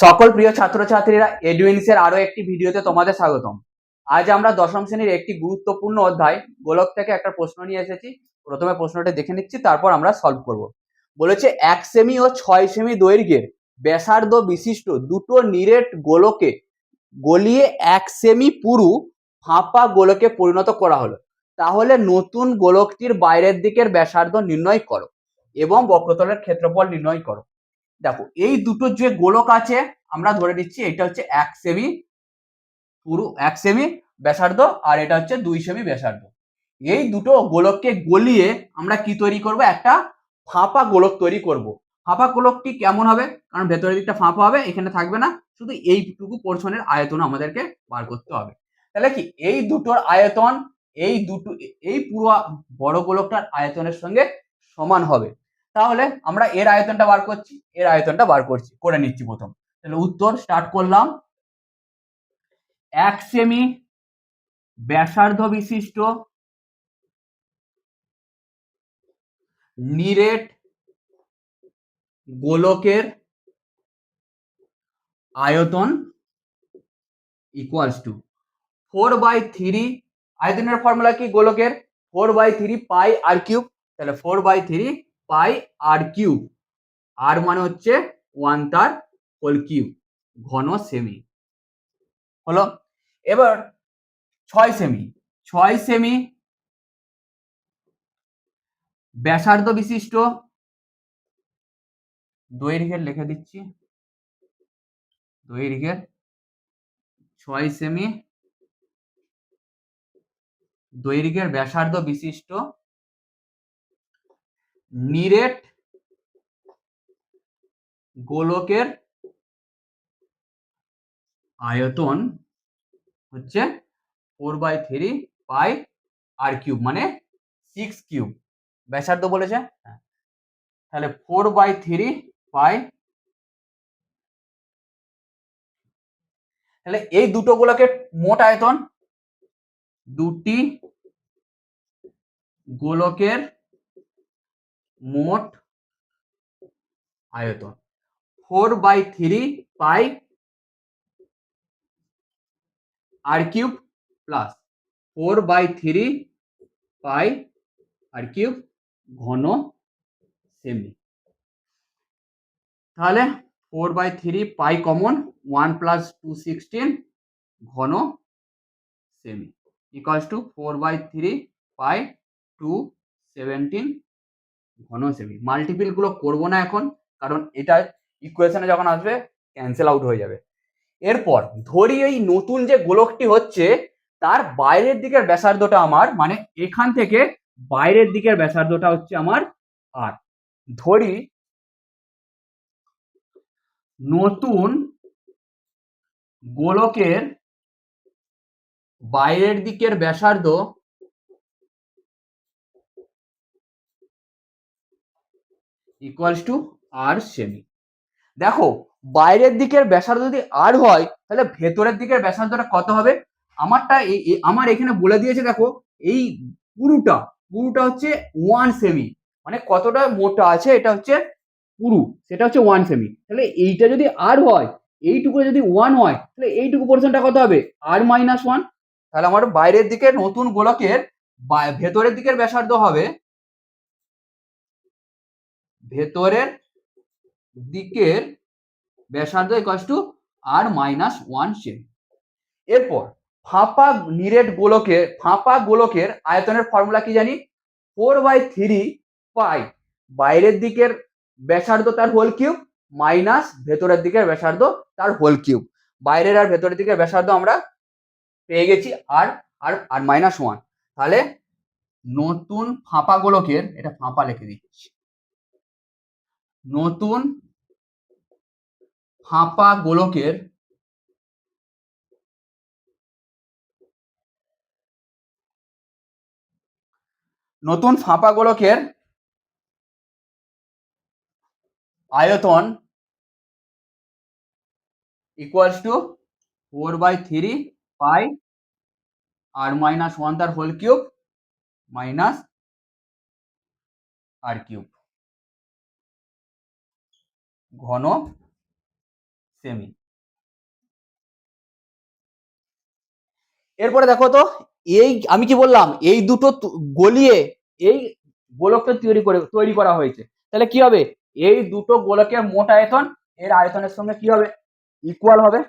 সকল প্রিয় ছাত্রছাত্রীরা এডুইন্সের আরও একটি ভিডিওতে তোমাদের স্বাগতম। আজ আমরা দশম শ্রেণির একটি গুরুত্বপূর্ণ অধ্যায়, গোলক থেকে একটা প্রশ্ন নিয়ে এসেছি। প্রথমে প্রশ্নটা দেখে নিচ্ছি, তারপর আমরা সলভ করব। বলেছে, এক সেমি ও ছয় সেমি দৈর্ঘ্যের ব্যাসার্ধ বিশিষ্ট দুটো নিরেট গোলকে গলিয়ে এক সেমি পুরু ফাঁপা গোলকে পরিণত করা হলো। তাহলে নতুন গোলকটির বাইরের দিকের ব্যাসার্ধ নির্ণয় করো এবং বক্রতলের ক্ষেত্রফল নির্ণয় করো। দেখো, এই দুটো যে গোলক আছে, আমরা ধরে নিচ্ছি এটা হচ্ছে এক সেমি, পুরো এক সেমি ব্যাসার্ধ, আর এটা হচ্ছে দুই সেমি ব্যাসার্ধ। এই দুটো গোলককে গলিয়ে আমরা কি তৈরি করব? একটা ফাঁপা গোলক তৈরি করব। ফাঁপা গোলকটি কেমন হবে? কারণ ভেতরের দিকটা ফাঁপা হবে, এখানে থাকবে না। শুধু এইটুকু পোর্শনের আয়তন আমাদেরকে বার করতে হবে। তাহলে কি, এই দুটোর আয়তন, এই দুটো, এই পুরো বড় গোলকটার আয়তনের সঙ্গে সমান হবে। তাহলে আমরা এর আয়তনটা বার করছি, এর আয়তনটা বার করছি, করে নিচ্ছি প্রথম। তাহলে উত্তর স্টার্ট করলাম। এক সেমি ব্যাসার্ধ বিশিষ্ট নিরেট গোলকের আয়তন equals to four by three আয়তনের ফর্মুলা কি গোলকের? Four by three pi r cube তাহলে four by three pi r cube r মানে হচ্ছে ওয়ান তার হোল কিউব ঘন সেমি হলো? এবার ছয় সেমি ছয় সেমি ব্যাসার্ধ বিশিষ্ট। দৈর্ঘ্যের লিখে দিচ্ছি। দৈর্ঘ্যের ছয় সেমি দৈর্ঘ্যের ব্যাসার্ধ বিশিষ্ট নিরেট গোলকের আয়তন হচ্ছে four by three pi r cube মানে সিক্স কিউব ব্যাসার্ধ বলেছে হ্যাঁ। তাহলে ফোর বাই থ্রি পাই তাহলে এই দুটো গোলকের মোট আয়তন দুটি গোলকের মোট আয়তন। Four by three pi r cube plus four by three pi r cube ঘন সেমি। তাহলে four by three pi common one plus two sixteen ঘন semi. Equals to four by three pi to seventeen ঘন সেমি। মাল্টিপিলগুলো করব না এখন, কারণ এটা ইকুয়েশনে যখন আসবে ক্যান্সেল আউট হয়ে যাবে। এরপর ধরি এই নতুন যে গোলকটি হচ্ছে, তার বাইরের দিকের ব্যাসার্ধটা আমার মানে এখান থেকে বাইরের দিকের ব্যাসার্ধটা হচ্ছে আমার আর ধরি নতুন গোলকের বাইরের দিকের ব্যাসার্ধ ইকুয়ালস টু আর সেমি দেখো, বাইরের দিকের ব্যাসার্ধ যদি আর হয়, তাহলে ভেতরের দিকের ব্যাসার্ধটা কত হবে? আমারটা আমার এখানে বলে দিয়েছে, দেখো, এই পুরুটা পুরুটা হচ্ছে ওয়ান সেমি মানে কতটা মোটা আছে, এটা হচ্ছে পুরু, সেটা হচ্ছে ওয়ান সেমি তাহলে এইটা যদি আর হয় এইটুকু যদি ওয়ান হয়, তাহলে এইটুকু পোর্শনটা কত হবে? আর মাইনাস ওয়ান তাহলে আমার বাইরের দিকে নতুন গোলকের ভেতরের দিকের ব্যাসার্ধ হবে ভেতরের দিকের ব্যাসার্ধ equals to r minus one semi এরপর ফাঁপা নিরেট গোলকের ফাঁপা গোলকের আয়তনের ফর্মুলা কি জানি? ফোর বাই থ্রি পাই বাইরের দিকের ব্যাসার্ধ তার হোল কিউব মাইনাস ভেতরের দিকের ব্যাসার্ধ তার হোল কিউব বাইরের আর ভেতরের দিকের ব্যাসার্ধ আমরা পেয়ে গেছি আর আর আর মাইনাস ওয়ান তাহলে নতুন ফাঁপা গোলকের, এটা ফাঁপা লিখে দিচ্ছি। নতুন ফাঁপা গোলকের নতুন ফাঁপা গোলকের আয়তন equals to four by three pi r minus one তার whole cube minus r cube ঘন সেমি এরপরে দেখো তো, এই আমি কি বললাম? এই দুটো গলিয়ে এই গোলকটা তৈরি করে, তৈরি করা হয়েছে। তাহলে কি হবে? এই দুটো গোলকের মোট আয়তন, এর আয়তনের সঙ্গে কি হবে? ইকুয়াল হবে।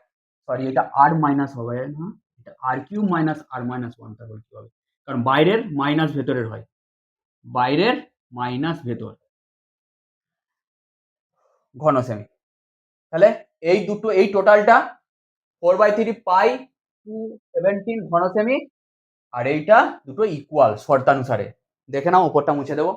সরি এটা আর মাইনাস হবে, না? এটা r cube minus r minus one তারপর কি হবে? কারণ বাইরের মাইনাস ভেতরের হয়। বাইরের মাইনাস ভেতর। ঘন সেমি তাহলে এই দুটো, এই টোটালটা four by three pi to seventeen ঘন সেমি আর এইটা দুটো ইকুয়াল শর্তানুসারে। দেখে নাও, উপরটা মুছে দেবো।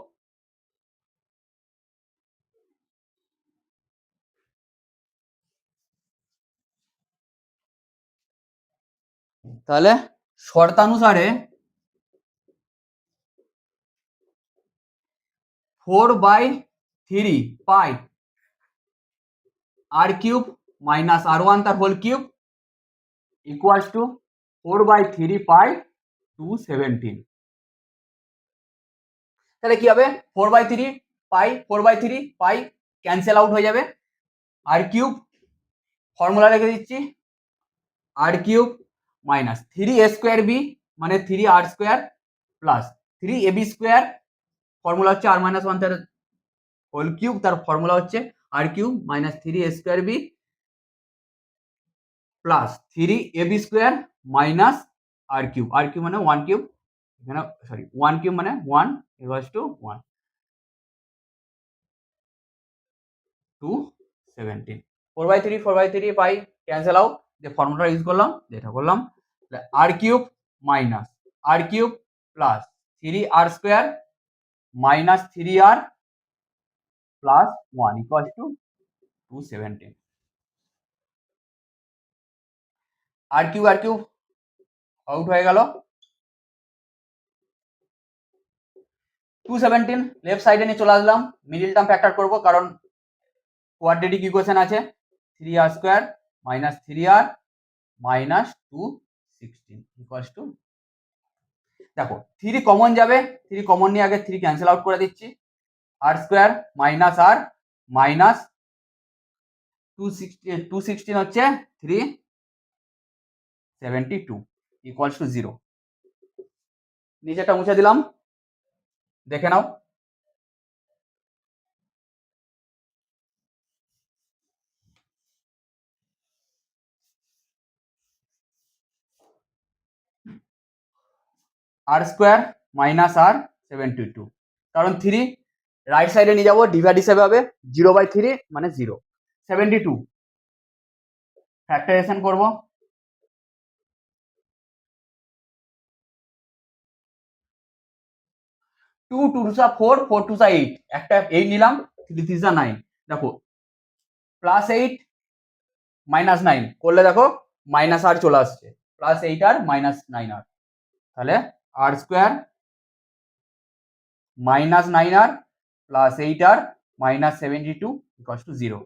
তাহলে শর্তানুসারে four by three pi r cube minus r one তার whole cube equals to four by three pi to seventeen তাহলে কি হবে? Four by three pi four by three pi cancel out হয়ে যাবে। আর কিউব ফর্মুলা রেখে দিচ্ছি। R cube minus three a square b মানে three r square plus three a b square formula হচ্ছে আর minus one তার হোল কিউব তার formula হচ্ছে r cube minus three a square b plus three a b square minus r cube r cube মানে one cube এখানে sorry one cube মানে one equals to one to seventeen four by three four by three pi cancel out যে formula use করলাম যেটা করলাম r cube minus r cube plus three r square minus three r plus one equals to to seventeen r q r q out হয়ে গেল। Two seventeen left সাইডে নিয়ে চলে আসলাম। Middle term factor করব, কারণ কোয়াড্রেটিক ইকুয়েশন আছে। Three r square minus three r minus two sixteen equals to দেখো three common যাবে। থ্রি কমন নিয়ে আগে থ্রি ক্যান্সেল আউট করে দিচ্ছি। R square minus r minus two sixty two sixteen হচ্ছে three seventy two equals to zero নিচেটা মুছে দিলাম। দেখে নাও। R square minus r seventy two কারণ থ্রি রাইট সাইডে নিয়ে যাব ডিভাইড হিসেবে হবে জিরো বাই থ্রি মানে জিরো সেভেন্টি টু ফ্যাক্টরাইজেশন করব টু টু টুসা ফোর ফোর টু টুসা এইট একটা এইট নিলাম থ্রি থ্রিসা নাইন দেখো প্লাস এইট মাইনাস নাইন করলে দেখো মাইনাস আর চলে আসছে। Plus eight r minus nine r তাহলে r square minus nine r plus eight r minus seventy two equals to zero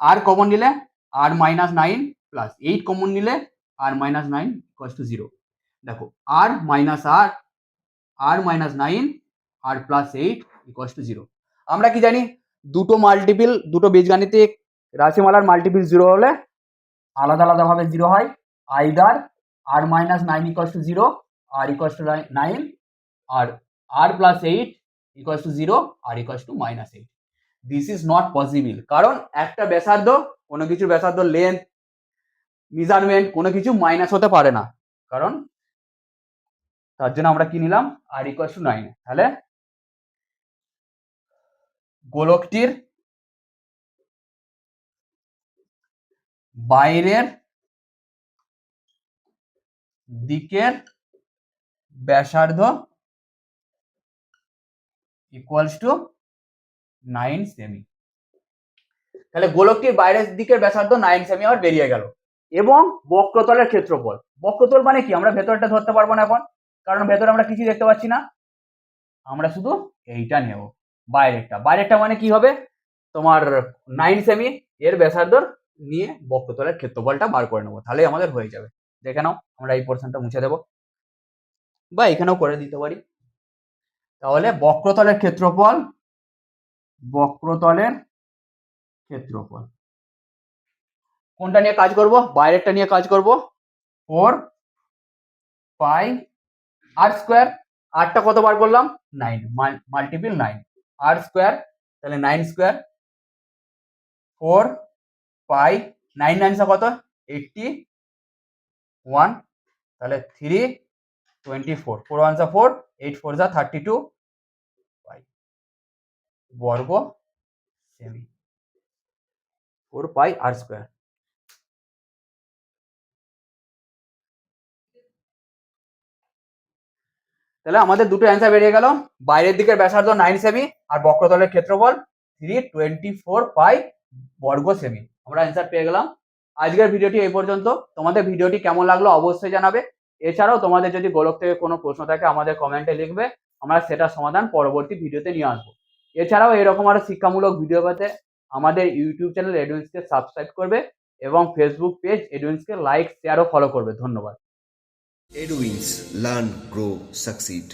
r common নিলে r minus nine plus eight common নিলে r minus nine equals to zero দেখো r minus r r minus nine r plus eight equals to zero আমরা কি জানি? দুটো multiple দুটো বীজগাণিতিক রাশিমালার multiple zero হলে আলাদা আলাদাভাবে জিরো হয়। Either r minus nine equals to zero r equals to nine r r plus eight equals to zero r equals to minus eight this is not possible কারণ একটা ব্যাসার্ধ, কোনো কিছু ব্যাসার্ধ লেন্থ মেজারমেন্ট কোনো কিছু মাইনাস হতে পারে না। কারণ তার জন্য আমরা কি নিলাম? আর ইকস টু নাইন তাহলে গোলকটির বাইরের দিকের ব্যাসার্ধ ইকুয়ালস টু নাইন সেমি তাহলে গোলকটির বাইরের দিকের ব্যাসার্ধ নাইন সেমি আবার বেরিয়ে গেল। এবং বক্রতলের ক্ষেত্রফল। বক্রতল মানে কি? আমরা ভেতরটা ধরতে পারব না এখন, কারণ ভেতরে আমরা কিছু দেখতে পাচ্ছি না। আমরা শুধু এইটা নেব, বাইরেরটা। বাইরেরটা মানে কি হবে? তোমার নাইন সেমি এর ব্যাসার্ধ নিয়ে বক্রতলের ক্ষেত্রফলটা বার করে নেব। তাহলে আমাদের হয়ে যাবে। দেখে নাও, আমরা এই পোর্শনটা মুছে দেবো। বা এখানেও করে দিতে পারি। তাহলে বক্রতলের ক্ষেত্রফল বক্রতলের ক্ষেত্রফল। কোনটা নিয়ে কাজ করব? বাইরেরটা নিয়ে কাজ করব। Four pi r square. আটটা কতবার করলাম? Nine. Multiple nine. R square, তাহলে nine square. Four pi nine নাইনসা কত? Eighty one. তাহলে three twenty four. Four one যা ফোর, এইট ফোর যা থার্টি টু। বর্গ সেমি ফোর পাই আর স্কোয়ার তাহলে আমাদের দুটো অ্যান্সার বেরিয়ে গেল। বাইরের দিকের ব্যাসার্ধ নাইন সেমি আর বক্রতলের ক্ষেত্রফল থ্রি টোয়েন্টি ফোর পাই বর্গ সেমি আমরা অ্যান্সার পেয়ে গেলাম। আজকের ভিডিওটি এই পর্যন্ত। তোমাদের ভিডিওটি কেমন লাগল অবশ্যই জানাবে। এছাড়াও তোমাদের যদি গোলক থেকে কোনো প্রশ্ন থাকে আমাদের কমেন্টে লিখবে। আমরা সেটার সমাধান পরবর্তী ভিডিওতে নিয়ে আসব। এছাড়াও এরকম আরও শিক্ষামূলক ভিডিও পেতে আমাদের ইউটিউব চ্যানেল এডুইন্সকে সাবস্ক্রাইব করবে এবং ফেসবুক পেজ এডুইন্সকে লাইক শেয়ার ও ফলো করবে ধন্যবাদ এডুইন্স লার্ন গ্রো Succeed.